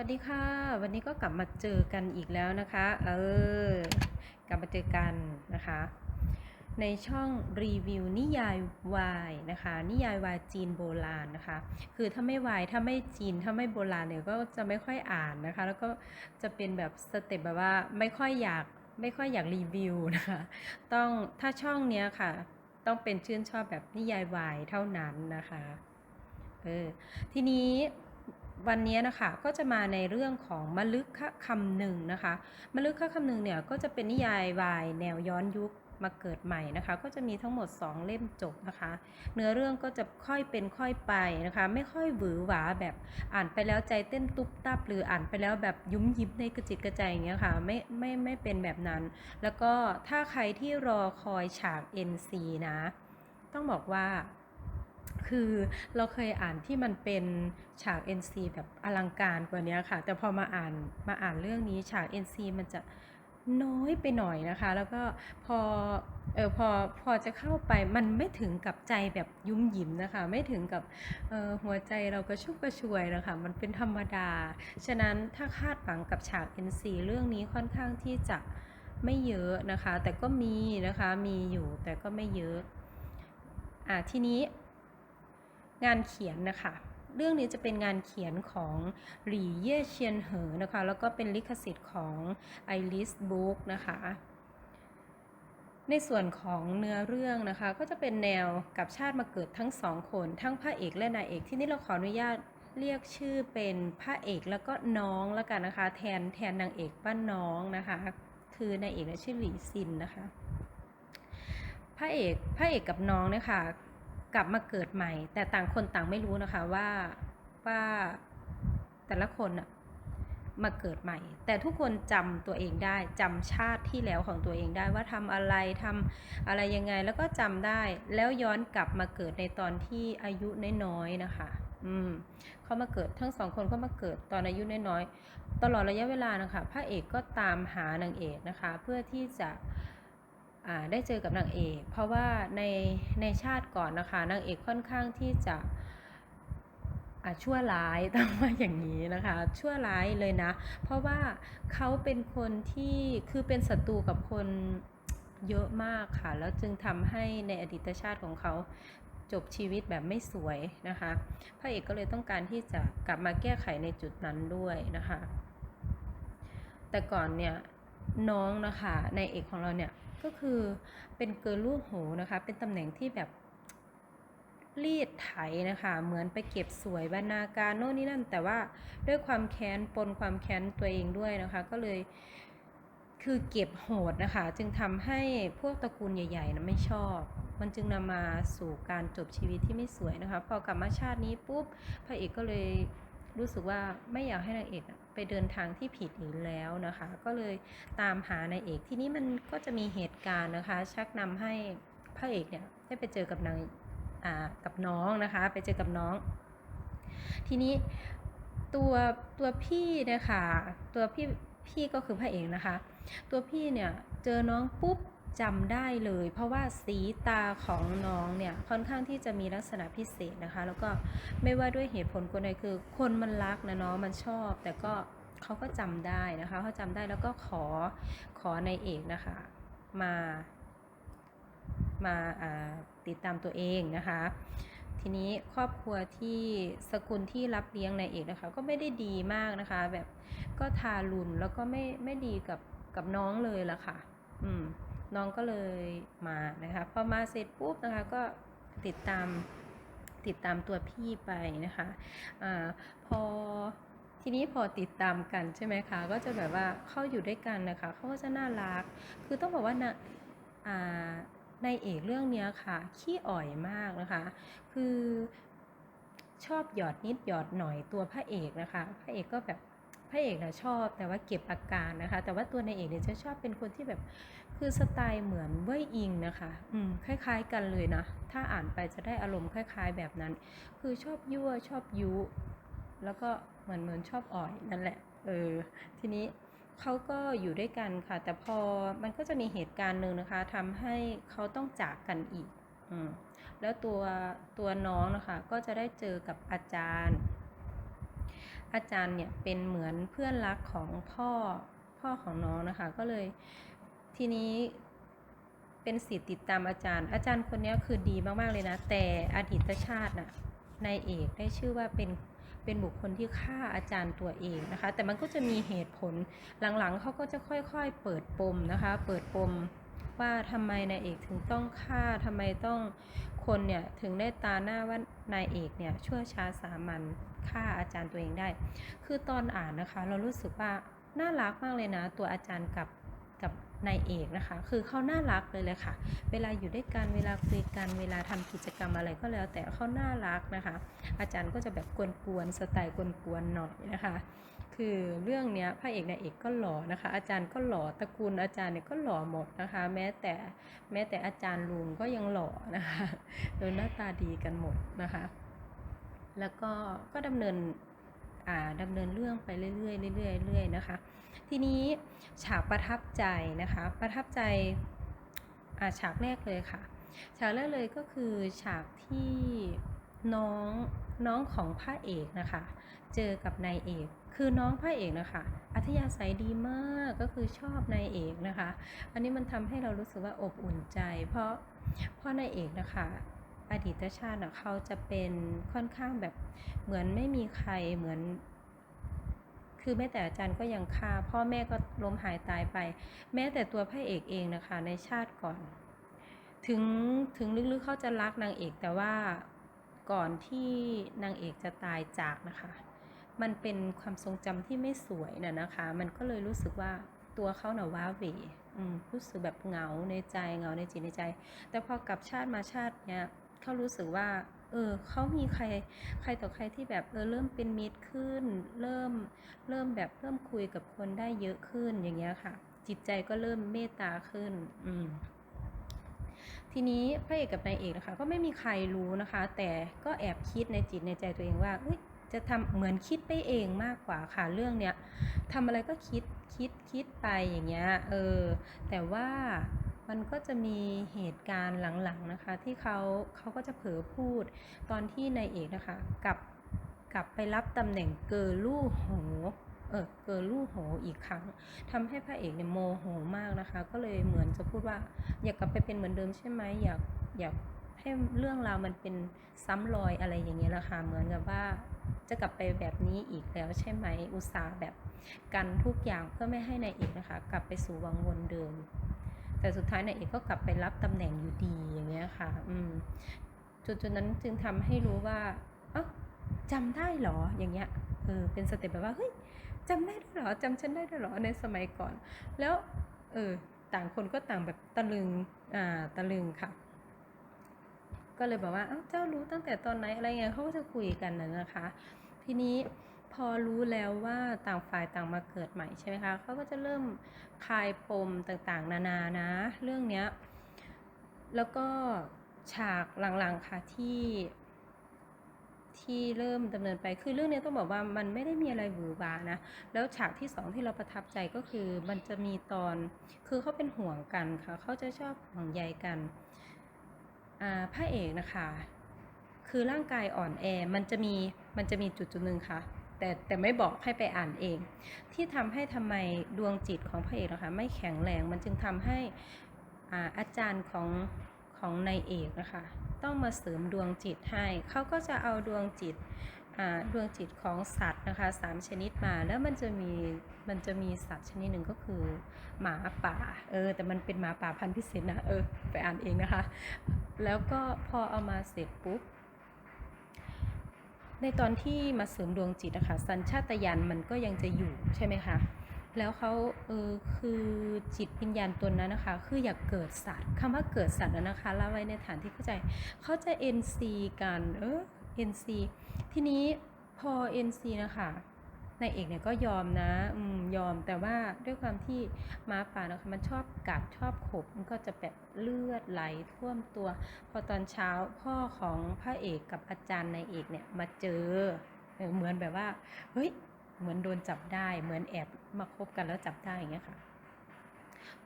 วัสดีค่ะ วันนี้ก็กลับมาเจอกันอีกแล้วนะคะ เออ กลับมาเจอกันนะคะ ในช่องรีวิวนิยายวายนะคะ นิยายวายจีนโบราณนะคะ คือถ้าไม่วายถ้าไม่จีนถ้าไม่โบราณเนี่ยก็จะไม่ค่อยอ่านนะคะ แล้วก็จะเป็นแบบสเต็ปแบบว่าไม่ค่อยอยากไม่ค่อยอยากรีวิวนะคะ ต้องถ้าช่องเนี้ยค่ะ ต้องเป็นชื่นชอบแบบนิยายวายเท่านั้นนะคะ เออทีนี้ วันนี้นะคะก็จะมาในเรื่องของมลึกคคำหนึ่งนะคะมลึกคคำหนึ่งเนี่ยก็จะเป็นนิยายวายแนวย้อนยุคมาเกิดใหม่นะคะ ก็จะมีทั้งหมด 2 เล่มจบนะคะ เนื้อเรื่องก็จะค่อยเป็นค่อยไปนะคะ ไม่ค่อยหวือหวาแบบอ่านไปแล้วใจเต้นตุ๊บตับหรืออ่านไปแล้วแบบยุ้มยิ้มในกระจิตกระใจอย่างเงี้ยค่ะไม่ไม่ไม่เป็นแบบนั้น แล้วก็ถ้าใครที่รอคอยฉาก NC นะ ต้องบอกว่า คือเราเคยอ่านที่มันเป็นฉาก NC แบบอลังการกว่านี้ค่ะ แต่พอมาอ่านมาอ่านเรื่องนี้ฉาก NC มันจะน้อยไปหน่อยนะคะ แล้วก็พอเออพอพอจะเข้าไปมันไม่ถึงกับใจแบบยุ่มหยิมนะคะ ไม่ถึงกับออหัวใจเราก็ชุบกระชวยนะคะ มันเป็นธรรมดา ฉะนั้นถ้าคาดหวังกับฉาก NC เรื่องนี้ค่อนข้างที่จะไม่เยอะนะคะ แต่ก็มีนะคะมีอยู่แต่ก็ไม่เยอะอะทีนี้ งานเขียนนะคะ เรื่องนี้จะเป็นงานเขียนของหลี่เย่เชียนเหอนะคะ แล้วก็เป็นลิขสิทธิ์ของไอริสบุ๊กนะคะ ในส่วนของเนื้อเรื่องนะคะ ก็จะเป็นแนวกับชาติมาเกิดทั้งสองคน ทั้งพระเอกและนายเอก ที่นี่เราขออนุญาตเรียกชื่อเป็นพระเอกแล้วก็น้องแล้วกันนะคะ แทนแทนนางเอกป้าน้องนะคะ คือนายเอกเนี่ยชื่อหลี่ซินนะคะ พระเอกพระเอกกับน้องเนี่ยค่ะ กลับมาเกิดใหม่ แต่ต่างคนต่างไม่รู้นะคะว่าว่าแต่ละคนอะมาเกิดใหม่ แต่ทุกคนจำตัวเองได้จำชาติที่แล้วของตัวเองได้ว่าทำอะไรทำอะไรยังไงแล้วก็จำได้แล้วย้อนกลับมาเกิดในตอนที่อายุน้อยๆนะคะ อืมเขามาเกิดทั้งสองคนเขามาเกิดตอนอายุน้อยๆตลอดระยะเวลานะคะพระเอกก็ตามหานางเอกนะคะ เพื่อที่จะ ได้เจอกับนางเอก เพราะว่าในในชาติก่อนนะคะนางเอกค่อนข้างที่จะชั่วร้ายต้องว่าอย่างนี้นะคะ ชั่วร้ายเลยนะ เพราะว่าเขาเป็นคนที่คือเป็นศัตรูกับคนเยอะมากค่ะ แล้วจึงทำให้ในอดีตชาติของเขาจบชีวิตแบบไม่สวยนะคะ พระเอกก็เลยต้องการที่จะกลับมาแก้ไขในจุดนั้นด้วยนะคะ แต่ก่อนเนี่ยน้องนะคะในเอกของเราเนี่ย ก็คือเป็นเกิร์ลลูกโหนะคะ เป็นตำแหน่งที่แบบรีดไถนะคะ เหมือนไปเก็บสวยบรรณาการโน่นนี่นั่น แต่ว่าด้วยความแค้นปนความแค้นตัวเองด้วยนะคะ ก็เลยคือเก็บโหดนะคะ จึงทำให้พวกตระกูลใหญ่ๆนะไม่ชอบ มันจึงนำมาสู่การจบชีวิตที่ไม่สวยนะคะ พอกลับมาชาตินี้ปุ๊บพระเอกก็เลย รู้สึกว่าไม่อยากให้นางเอกไปเดินทางที่ผิดอีกแล้วนะคะ ก็เลยตามหานางเอกทีนี้มันก็จะมีเหตุการณ์นะคะ ชักนำให้พระเอกเนี่ยได้ไปเจอกับนางอ่ากับน้องนะคะ ไปเจอกับน้อง ทีนี้ตัวตัวพี่นะคะตัวพี่พี่ก็คือพระเอกนะคะ ตัวพี่เนี่ยเจอน้องปุ๊บ จำได้เลย เพราะว่าสีตาของน้องเนี่ยค่อนข้างที่จะมีลักษณะพิเศษนะคะ แล้วก็ไม่ว่าด้วยเหตุผลคนใดคือ คนมันรักนะเนาะมันชอบ แต่ก็เขาก็จำได้นะคะเขาจำได้แล้วก็ขอขอในเอกนะคะ มามาาติดตามตัวเองนะคะ ทีนี้ครอบครัวที่สกุลที่รับเลี้ยงนายเอกนะคะ ก็ไม่ได้ดีมากนะคะ แบบก็ทารุณแล้วก็ไม่ไม่ดีกับกับน้องเลยละค่ะ อืม น้องก็เลยมานะคะพอมาเสร็จปุ๊บนะคะก็ติดตามติดตามตัวพี่ไปนะคะอาพอทีนี้พอติดตามกันใช่ไหมคะก็จะแบบว่าเข้าอยู่ด้วยกันนะคะเขาก็จะน่ารัก คือต้องบอกว่านะอ่าในเอกเรื่องนี้ค่ะขี้อ่อยมากนะคะ คือชอบหยอดนิดหยอดหน่อยตัวพระเอกนะคะ พระเอกก็แบบพระเอกนะชอบแต่ว่าเก็บอาการนะคะ แต่ว่าตัวในเอกเนี่ยจะชอบเป็นคนที่แบบ คือสไตล์เหมือนเว่ยอิงนะคะ อืม คล้าย ๆ กันเลยนะ ถ้าอ่านไปจะได้อารมณ์คล้ายๆ แบบนั้น คือชอบยั่วชอบยุ แล้วก็เหมือนเหมือนชอบอ่อยนั่นแหละ เออ ทีนี้เขาก็อยู่ด้วยกันค่ะ แต่พอมันก็จะมีเหตุการณ์หนึ่งนะคะทำให้เขาต้องจากกันอีก อืม แล้วตัวตัวน้องนะคะ ก็จะได้เจอกับอาจารย์ อาจารย์เนี่ยเป็นเหมือนเพื่อนรักของพ่อพ่อของน้องนะคะ ก็เลย ทีนี้เป็นสิทธิ์ติดตามอาจารย์ อาจารย์คนนี้คือดีมาก ๆ เลยนะ แต่อดีตชาติน่ะนายเอกได้ชื่อว่าเป็นเป็นบุคคลที่ฆ่าอาจารย์ตัวเองนะคะ แต่มันก็จะมีเหตุผลหลังๆเขาก็จะค่อยๆเปิดปมนะคะ เปิดปมว่าทำไมนายเอกถึงต้องฆ่าทำไมต้องคนเนี่ยถึงได้ตาหน้าว่านายเอกเนี่ยชั่วช้าสามัญฆ่าอาจารย์ตัวเองได้ คือตอนอ่านนะคะ เรารู้สึกว่าน่ารักมากเลยนะ ตัวอาจารย์กับกับ นายเอกนะคะ คือเขาน่ารักเลยเลยค่ะ เวลาอยู่ด้วยกัน เวลาคุยกัน เวลาทำกิจกรรมอะไรก็แล้ว แต่เขาน่ารักนะคะ อาจารย์ก็จะแบบกวนๆ สไตล์กวนๆ หน่อยนะคะ คือเรื่องเนี้ยพระเอกนายเอกก็หล่อนะคะ อาจารย์ก็หล่อ ตระกูลอาจารย์เนี่ยก็หล่อหมดนะคะ แม้แต่แม้แต่อาจารย์ลุงก็ยังหล่อนะคะ โดยหน้าตาดีกันหมดนะคะ แล้วก็ก็ดำเนินอ่าดำเนินเรื่องไปเรื่อยๆเรื่อยๆเรื่อยๆนะคะ ทีนี้ฉากประทับใจนะคะ ประทับใจฉากแรกเลยค่ะ ฉากแรกเลยก็คือฉากที่น้องน้องของพระเอกนะคะ เจอกับนายเอก คือน้องพระเอกนะคะ อัธยาศัยดีมากก็คือชอบนายเอกนะคะ อันนี้มันทำให้เรารู้สึกว่าอบอุ่นใจ เพราะเพราะนายเอกนะคะอดีตชาติเขาจะเป็นค่อนข้างแบบเหมือนไม่มีใครเหมือน คือแม้แต่อาจารย์ก็ยังฆ่าพ่อแม่ก็ล้มหายตายไป แม้แต่ตัวพระเอกเองนะคะในชาติก่อน ถึงถึงลึกๆเขาจะรักนางเอกแต่ว่าก่อนที่นางเอกจะตายจากนะคะ มันเป็นความทรงจำที่ไม่สวยน่ะนะคะ มันก็เลยรู้สึกว่าตัวเขาหน่ะว้าเหวรู้สึกแบบเหงาในใจเหงาในจิตในใจ แต่พอกลับชาติมาชาติเนี้ยเขารู้สึกว่า เออเขามีใครใครต่อใครที่แบบเออเริ่มเป็นมิตรขึ้น เริ่มเริ่มแบบเริ่มคุยกับคนได้เยอะขึ้นอย่างเงี้ยค่ะ จิตใจก็เริ่มเมตตาขึ้น อืมทีนี้พระเอกกับนายเอกนะคะ ก็ไม่มีใครรู้นะคะ แต่ก็แอบคิดในจิตในใจตัวเองว่าเอ้ยจะทำเหมือนคิดไปเองมากกว่าค่ะเรื่องเนี้ยทำอะไรก็คิดคิดคิดไปอย่างเงี้ยเออแต่ว่า มันก็จะมีเหตุการณ์หลังๆนะคะ ที่เขาเขาก็จะเผลอพูดตอนที่นายเอกนะคะกลับกลับไปรับตำแหน่งเกอร์ลู่โหเออเกอลู่โหอีกครั้งทำให้พระเอกเนี่ยโมโหมากนะคะ ก็เลยเหมือนจะพูดว่า อยากกลับไปเป็นเหมือนเดิมใช่ไหมอยากอยากให้เรื่องราวมันเป็นซ้ำรอยอะไรอย่างเงี้ยละค่ะเหมือนกับว่าจะกลับไปแบบนี้อีกแล้วใช่ไหมอุตส่าห์แบบกันทุกอย่างเพื่อไม่ให้นายเอกนะคะ กลับไปสู่วังวนเดิม แต่สุดท้ายนายเอกก็กลับไปรับตำแหน่งอยู่ดีอย่างเงี้ยค่ะ อืมจุดจุดนั้นจึงทำให้รู้ว่า เอ้าจำได้เหรออย่างเงี้ยเออเป็นสเต็ปแบบว่าเฮ้ยจำได้ด้วยเหรอจำฉันได้ด้วยเหรอในสมัยก่อน แล้วเออต่างคนก็ต่างแบบตะลึงอ่าตะลึงค่ะ ก็เลยบอกว่าเอ้าเจ้ารู้ตั้งแต่ตอนไหนอะไรเงี้ยเขาก็จะคุยกันนะนะคะ ทีนี้ พอรู้แล้วว่าต่างฝ่ายต่างมาเกิดใหม่ใช่ไหมคะเขาก็จะเริ่มคลายปมต่างๆ นานานะ เรื่องเนี้ยแล้วก็ฉากหลังๆค่ะที่ที่เริ่มดำเนินไปคือเรื่องนี้ต้องบอกว่ามันไม่ได้มีอะไรหวือหวานะ แล้วฉากที่สองที่เราประทับใจก็คือมันจะมีตอนคือเขาเป็นห่วงกันค่ะเขาจะชอบห่วงใยกันอ่าพระเอกนะคะ คือร่างกายอ่อนแอมันจะมีมันจะมีจุดจุดหนึ่งค่ะ แต่แต่ไม่บอกให้ไปอ่านเอง ที่ทำให้ทำไมดวงจิตของพระเอกนะคะไม่แข็งแรงมันจึงทำให้อาอาจารย์ของของนายเอกนะคะต้องมาเสริมดวงจิตให้เขาก็จะเอาดวงจิตดวงจิตของสัตว์นะคะสามชนิดมาแล้วมันจะมีมันจะมีสัตว์ชนิดหนึ่งก็คือหมาป่าเออแต่มันเป็นหมาป่าพันธุ์พิเศษนะเออไปอ่านเองนะคะ แล้วก็พอเอามาเสร็จปุ๊บ ในตอนที่มาเสริมดวงจิตนะคะสัญชาตญาณมันก็ยังจะอยู่ใช่ไหมคะแล้วเขาเออคือจิตวิญญาณตัวนั้นนะคะ คืออยากเกิดสัตว์คำว่าเกิดสัตว์นั้นนะคะเล่าไว้ในฐานที่เข้าใจเขาจะ NC กันเออ NC ทีนี้พอ NC นะคะ นายเอกเนี่ยก็ยอมนะอืมยอมแต่ว่าด้วยความที่ม้าป่านะคะมันชอบกัดชอบขบมันก็จะแบบเลือดไหลท่วมตัว พอตอนเช้าพ่อของพระเอกกับอาจารย์นายเอกเนี่ยมาเจอเหมือนแบบว่าเฮ้ยเหมือนโดนจับได้ เหมือนแอบมาคบกันแล้วจับได้อย่างเงี้ยค่ะ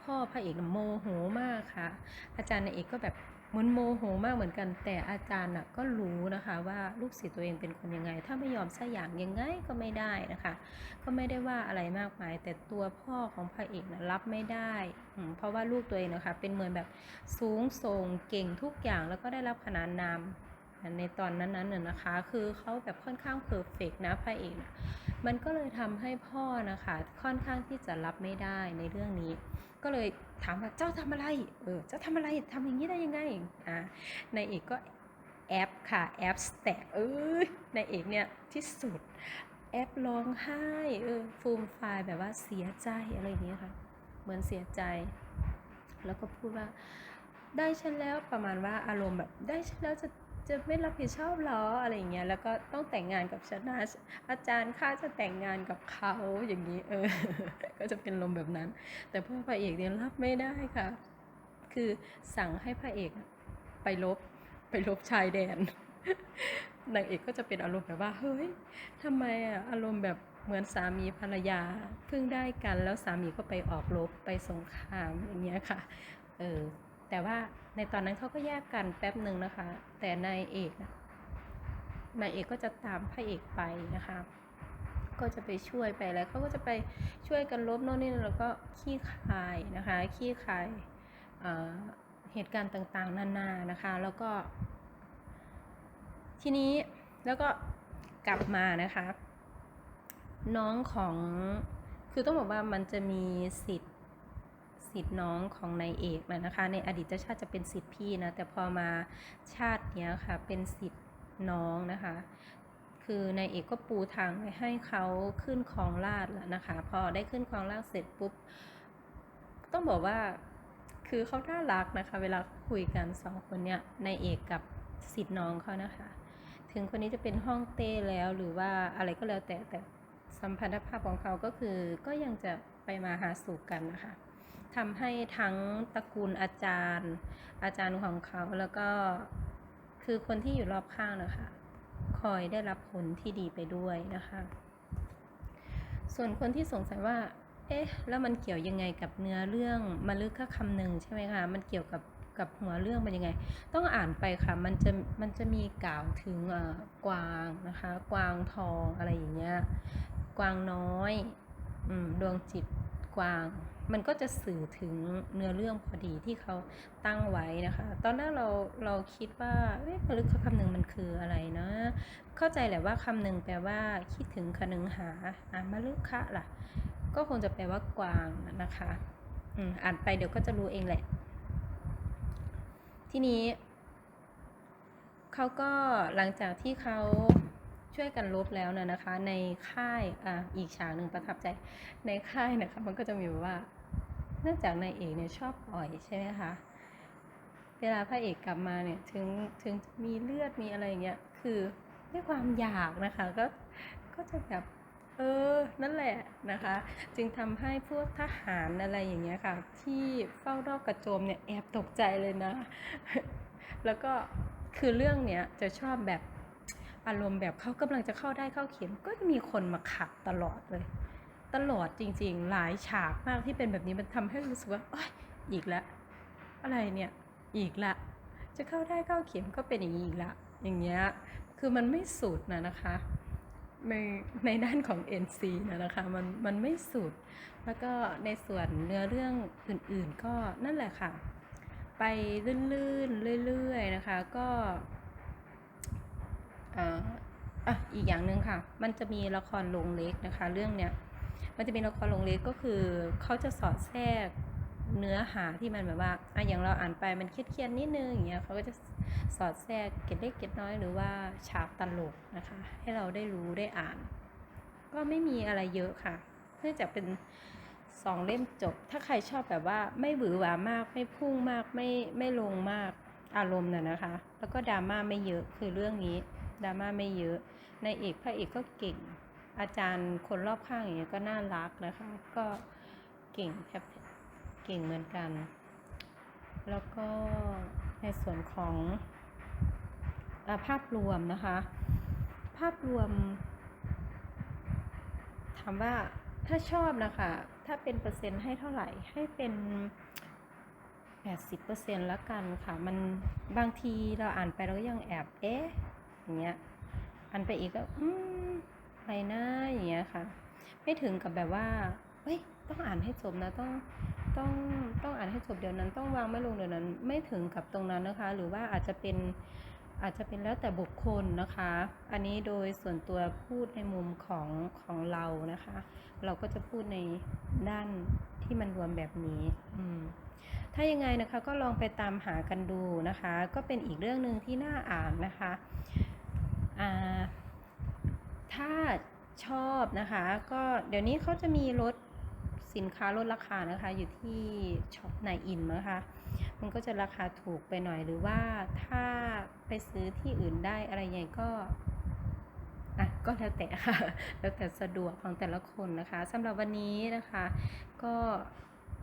พ่อพระเอกโมโหมากค่ะ อาจารย์นายเอกก็แบบ เหมือนโมโหมากเหมือนกัน แต่อาจารย์น่ะก็รู้นะคะว่าลูกศิษย์ตัวเองเป็นคนยังไง ถ้าไม่ยอมสักอย่างยังไงก็ไม่ได้นะคะ ก็ไม่ได้ว่าอะไรมากมาย แต่ตัวพ่อของพระเอกนะรับไม่ได้ เพราะว่าลูกตัวเองนะคะเป็นเหมือนแบบสูงส่งเก่งทุกอย่างแล้วก็ได้รับขนานนาม ในตอนนั้นๆน่ะนะคะ คือเขาแบบค่อนข้างเพอร์เฟกนะพระเอกนะมันก็เลยทำให้พ่อนะคะค่อนข้างที่จะรับไม่ได้ในเรื่องนี้ ก็เลยถามว่าเจ้าทำอะไร เออ เจ้าทำอะไรทำอย่างนี้ได้ยังไงอ่านายเอกก็แอปค่ะแอปสแต็กเอ้ยนายเอกเนี่ยที่สุดแอปร้องไห้เออฟูมฟล์แบบว่าเสียใจอะไรอย่างเงี้ยค่ะ เหมือนเสียใจ แล้วก็พูดว่าได้ฉันแล้วประมาณว่าอารมณ์แบบได้ฉันแล้วจะ จะไม่รับผิดชอบหรออะไรอย่างเงี้ยแล้วก็ต้องแต่งงานกับฉันนะอาจารย์ข้าจะแต่งงานกับเขาอย่างนี้เออ ก็จะเป็นลมแบบนั้น แต่พ่อพระเอกเนี่ยรับไม่ได้ค่ะ คือสั่งให้พระเอกไปลบไปลบชายแดนนางเอกก็จะเป็นอารมณ์แบบว่าเฮ้ยทำไมอะอารมณ์แบบเหมือนสามีภรรยาเพิ่งได้กัน แล้วสามีก็ไปออกรบไปสงครามอย่างเงี้ยค่ะเออแต่ว่า ในตอนนั้นเขาก็แยกกันแป๊บหนึ่งนะคะ แต่นายเอกนายเอกก็จะตามพระเอกไปนะคะ ก็จะไปช่วยไปแล้วเขาก็จะไปช่วยกันลบโน่นนี่แล้วก็ขี้คายนะคะขี้คายเเหตุการณ์ต่างๆ นานานะคะ แล้วก็ ทีนี้แล้วก็กลับมานะคะ น้องของคือต้องบอกว่ามันจะมีสิทธิ สิทธิ์น้องของนายเอกนะนะคะ ในอดีตชาติจะเป็นสิทธิ์พี่นะ แต่พอมาชาติเนี้ยค่ะ เป็นสิทธิ์น้องนะคะ คือนายเอกก็ปูทางไว้ให้เขาขึ้นครองราชแล้วนะคะ พอได้ขึ้นครองราชเสร็จปุ๊บ ต้องบอกว่า คือเขาน่ารักนะคะ เวลาคุยกันสองคนเนี้ยนายเอกกับสิทธิ์น้องเขานะคะ ถึงคนนี้จะเป็นห้องเต้แล้วหรือว่าอะไรก็แล้วแต่แต่สัมพันธภาพของเขาก็คือก็ยังจะไปมาหาสู่กันนะคะ ทำให้ทั้งตระกูลอาจารย์ อาจารย์ของเขาแล้วก็คือคนที่อยู่รอบข้างนะคะ คอยได้รับผลที่ดีไปด้วยนะคะ ส่วนคนที่สงสัยว่า เอ๊ะ แล้วมันเกี่ยวยังไงกับเนื้อเรื่องมาลึกค่คำหนึ่งใช่ไหมคะมันเกี่ยวกับกับหัวเรื่องเป็นยังไง ต้องอ่านไปค่ะ มันจะ มันจะมีกล่าวถึงกวางนะคะ กวางทองอะไรอย่างเงี้ย กวางน้อยอดวงจิตกวาง มันก็จะสื่อถึงเนื้อเรื่องพอดีที่เขาตั้งไว้นะคะ ตอนแรกเราเราคิดว่าเอ๊ะมลึกคำหนึ่งมันคืออะไรนะ เข้าใจแหละว่าคำหนึ่งแปลว่าคิดถึงคนึงหาอะมลึกคะล่ะ ก็คงจะแปลว่ากวางนะคะอืมอ่านไปเดี๋ยวก็จะรู้เองแหละ ทีนี้เขาก็หลังจากที่เขาช่วยกันลบแล้วนะนะคะ ในค่ายอะอีกฉากหนึ่งประทับใจในค่ายนะคะ มันก็จะมีแบบว่า นื่องจากนายเอกเนี่ยชอบอ่อยใช่ไหมคะ เวลาพระเอกกลับมาเนี่ยถึงถึงมีเลือดมีอะไรอย่างเงี้ยคือด้วยความอยากนะคะก็ก็จะแบบเออ นั่นแหละนะคะ จึงทำให้พวกทหารอะไรอย่างเงี้ยค่ะ ที่เฝ้ารอบกระโจมเนี่ยแอบตกใจเลยนะ แล้วก็คือเรื่องเนี้ยจะชอบแบบอารมณ์แบบเขากำลังจะเข้าได้เข้าเข็มก็จะมีคนมาขัดตลอดเลย ตลอดจริง ๆ หลายฉากมากที่เป็นแบบนี้มันทำให้รู้สึกว่าอ๊ยอีกแล้วอะไรเนี่ยอีกละจะเข้าได้เข้าเข็มก็เป็นอย่างนี้อีกละอย่างเงี้ยคือมันไม่สุดนะนะคะในในด้านของ NC นะนะคะมันมันไม่สุด แล้วก็ในส่วนเนื้อเรื่องอื่นๆ ก็นั่นแหละค่ะ ไปลื่นๆเรื่อยๆนะคะก็อ่าอะอีกอย่างหนึ่งค่ะ มันจะมีละครลงเล็กนะคะ เรื่องเนี้ย มันจะมีละครลงเล็กก็คือเขาจะสอดแทรกเนื้อหาที่มันแบบว่าอะอย่างเราอ่านไปมันเครียดๆนิดนึงอย่างเงี้ยเขาก็จะสอดแทรกเก็ดเล็กเก็ดน้อยหรือว่าฉากตลกนะคะ ให้เราได้รู้ได้อ่าน ก็ไม่มีอะไรเยอะค่ะเนื่องจากเป็นสองเล่มจบ ถ้าใครชอบแบบว่าไม่หวือหวามากไม่พุ่งมากไม่ไม่ลงมากอารมณ์น่ะนะคะ แล้วก็ดราม่าไม่เยอะคือเรื่องนี้ดราม่าไม่เยอะในเอกพระเอกก็เก่ง อาจารย์คนรอบข้างอย่างเงี้ยก็น่ารักนะคะ ก็เก่งแทบเก่งเหมือนกัน แล้วก็ในส่วนของอภาพรวมนะคะ ภาพรวมถามว่าถ้าชอบนะคะ ถ้าเป็นเปอร์เซ็นต์ให้เท่าไหร่ให้เป็น80%ละกันค่ะ มันบางทีเราอ่านไปเราก็ยังแอบ เอ๊ะอย่างเงี้ยอ่านไปอีกก็ อืม รนะอย่างเงี้ยค่ะ ไม่ถึงกับแบบว่าเฮ้ยต้องอ่านให้จบนะต้องต้องต้องอ่านให้จบเดี๋ยวนั้น ต้องวางไม่ลงเดี๋ยวนั้น ไม่ถึงกับตรงนั้นนะคะ หรือว่าอาจจะเป็นอาจจะเป็นแล้วแต่บุคคลนะคะ อันนี้โดยส่วนตัวพูดในมุมของของเรานะคะ เราก็จะพูดในด้านที่มันรวมแบบนี้ อืมถ้ายังไงนะคะก็ลองไปตามหากันดูนะคะ ก็เป็นอีกเรื่องหนึ่งที่น่าอ่านนะคะ อ่า ถ้าชอบนะคะ ก็เดี๋ยวนี้เขาจะมีลดสินค้าลดราคานะคะ อยู่ที่ช็อปนายอินนะคะ มันก็จะราคาถูกไปหน่อยหรือว่าถ้าไปซื้อที่อื่นได้อะไรยังไงก็อะก็แล้วแต่ค่ะ แล้วแต่สะดวกของแต่ละคนนะคะสำหรับวันนี้นะคะ ก็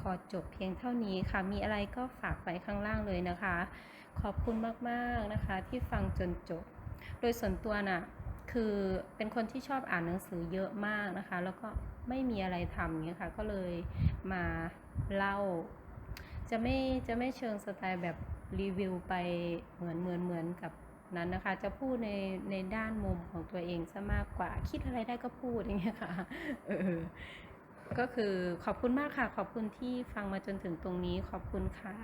ขอจบเพียงเท่านี้ค่ะ มีอะไรก็ฝากไว้ข้างล่างเลยนะคะ ขอบคุณมากๆนะคะ ที่ฟังจนจบ โดยส่วนตัวน่ะ คือเป็นคนที่ชอบอ่านหนังสือเยอะมากนะคะ แล้วก็ไม่มีอะไรทำเงี้ยค่ะ ก็เลยมาเล่า จะไม่จะไม่เชิงสไตล์แบบรีวิวไปเหมือนเหมือนเหมือนกับนั้นนะคะ จะพูดในในด้านมุมของตัวเองซะมากกว่า คิดอะไรได้ก็พูดอย่างเงี้ยค่ะ เออ ก็คือขอบคุณมากค่ะ ขอบคุณที่ฟังมาจนถึงตรงนี้ ขอบคุณค่ะ